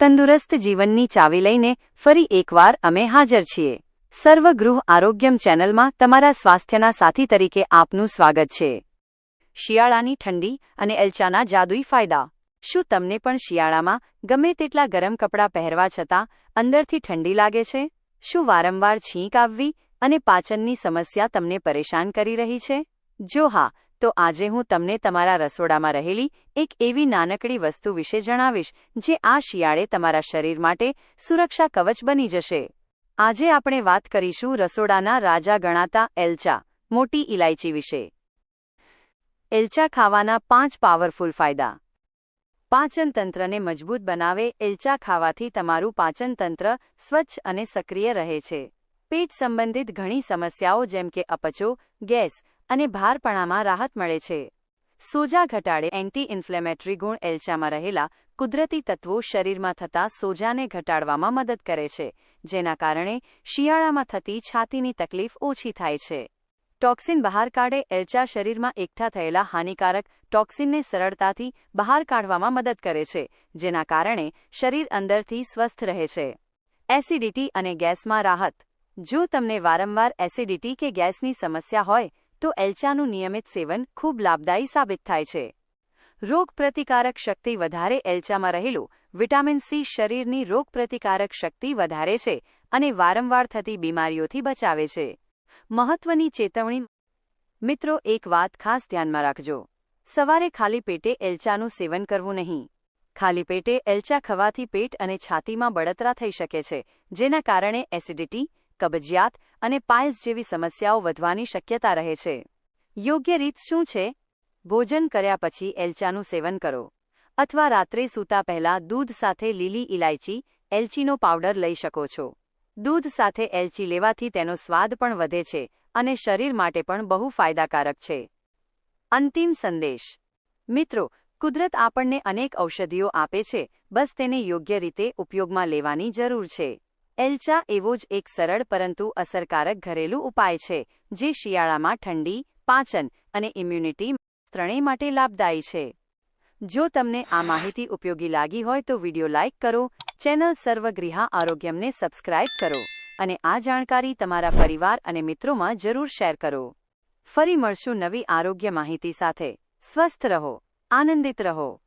તંદુરસ્ત જીવનની ચાવી લઈને ફરી એકવાર અમે હાજર છીએ. સર્વ ગૃહ આરોગ્યમ ચેનલમાં તમારા સ્વાસ્થ્યના સાથી તરીકે આપનું સ્વાગત છે. શિયાળાની ઠંડી અને એલચાના જાદુઈ ફાયદા. શું તમને પણ શિયાળામાં ગમે તેટલા ગરમ કપડાં પહેરવા છતાં અંદરથી ઠંડી લાગે છે? શું વારંવાર છીંક આવવી અને પાચનની સમસ્યા તમને પરેશાન કરી રહી છે? જો હા તો આજે હું તમને તમારા રસોડામાં રહેલી એક એવી નાનકડી વસ્તુ વિશે જણાવીશ, જે આ શિયાળે તમારા શરીર માટે સુરક્ષા કવચ બની જશે. આજે આપણે વાત કરીશું રસોડાના રાજા ગણાતા એલચા, મોટી ઇલાયચી વિશે. એલચા ખાવાના પાંચ પાવરફુલ ફાયદા. પાચનતંત્રને મજબૂત બનાવે એલચા ખાવાથી તમારું પાચનતંત્ર સ્વચ્છ અને સક્રિય રહે છે. પેટ સંબંધિત ઘણી સમસ્યાઓ જેમ કે અપચો, ગેસ અને ભારપણામાં રાહત મળે છે. સોજા ઘટાડે એન્ટી ઇન્ફ્લેમેટરી ગુણ એલચામાં રહેલા કુદરતી તત્વો શરીરમાં થતા સોજાને ઘટાડવામાં મદદ કરે છે, જેના કારણે શિયાળામાં થતી છાતીની તકલીફ ઓછી થાય છે. ટોક્સિન બહાર કાઢે એલચા શરીરમાં એકઠા થયેલા હાનિકારક ટોક્સિનને સરળતાથી બહાર કાઢવામાં મદદ કરે છે, જેના કારણે શરીર અંદરથી સ્વસ્થ રહે છે. એસિડિટી અને ગેસમાં રાહત. જો તમને વારંવાર એસિડિટી કે ગેસની સમસ્યા હોય તો એલચાનું નિયમિત સેવન ખૂબ લાભદાયી સાબિત થાય છે. રોગપ્રતિકારક શક્તિ વધારે એલચામાં રહેલું, વિટામિન સી શરીરની રોગપ્રતિકારક શક્તિ વધારે છે અને વારંવાર થતી બીમારીઓથી બચાવે છે. મહત્વની ચેતવણી મિત્રો, એક વાત ખાસ ધ્યાનમાં રાખજો. સવારે ખાલી પેટે એલચાનું સેવન કરવું નહીં. ખાલી પેટે એલચા ખવાથી પેટ અને છાતીમાં બળતરા થઈ શકે છે, જેના કારણે એસિડિટી કબજિયાત અને પાઇલ્સ જેવી સમસ્યાઓ વધવાની શક્યતા રહે છે. યોગ્ય રીત શું છે? ભોજન કર્યા પછી એલચાનું સેવન કરો. અથવા રાત્રે સૂતા પહેલા દૂધ સાથે લીલી ઇલાયચી એલચીનો પાવડર લઈ શકો છો. દૂધ સાથે એલચી લેવાથી તેનો સ્વાદ પણ વધે છે અને શરીર માટે પણ બહુ ફાયદાકારક છે. અંતિમ સંદેશ. મિત્રો, કુદરત આપણને અનેક ઔષધિઓ આપે છે, બસ તેને યોગ્ય રીતે ઉપયોગમાં લેવાની જરૂર છે. એલચા એવો જ એક સરળ પરંતુ અસરકારક ઘરેલું ઉપાય છે, જે શિયાળામાં ઠંડી, પાચન અને ઇમ્યુનિટી ત્રણેય માટે લાભદાયી છે. જો તમને આ માહિતી ઉપયોગી લાગી હોય તો વિડિયો લાઇક કરો, ચેનલ સર્વગૃહા આરોગ્યમને સબસ્ક્રાઇબ કરો અને આ જાણકારી તમારા પરિવાર અને મિત્રોમાં જરૂર શેર કરો. ફરી મળશું નવી આરોગ્ય માહિતી સાથે. સ્વસ્થ રહો, આનંદિત રહો.